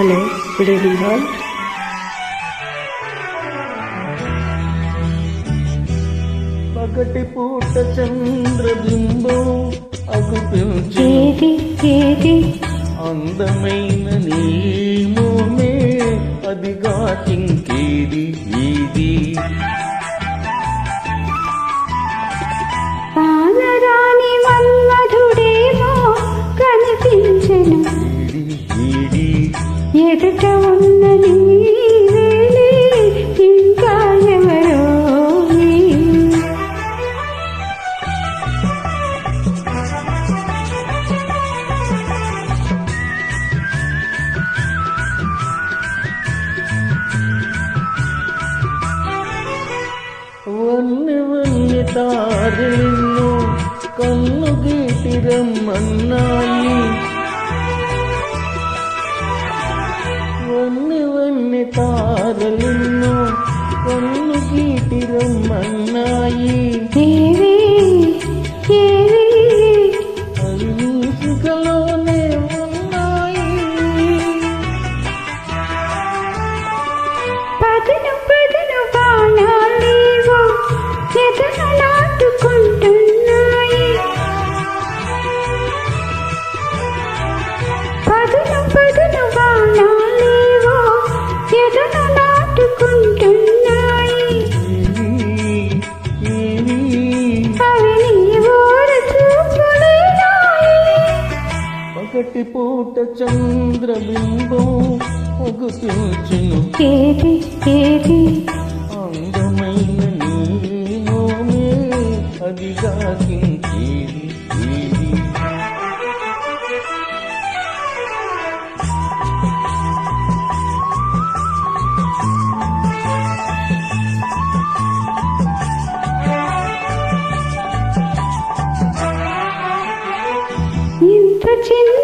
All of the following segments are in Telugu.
హలో గుడ్ ఈవినింగ్ హాల్ పగటి పూట చంద్రబింబం అగుపించి ఏది అందమైన నీ మోమే అదిగా ఇంకేది ఏది? పాలరాని మన్మధుడేమో కనిపించెను. ఎదుట ఉన్నది నీవేలే ఇంకా ఎవరో నీ. వన్నె తారలిన్ను కన్ను గీటి గీటి రమ్మన్నాయి పగటి పూట చంద్రబింబం ఏది ఏది? అందమైన ఏది? ఇంత చిన్న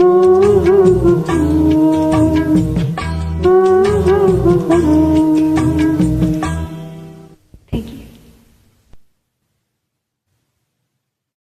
Ooh.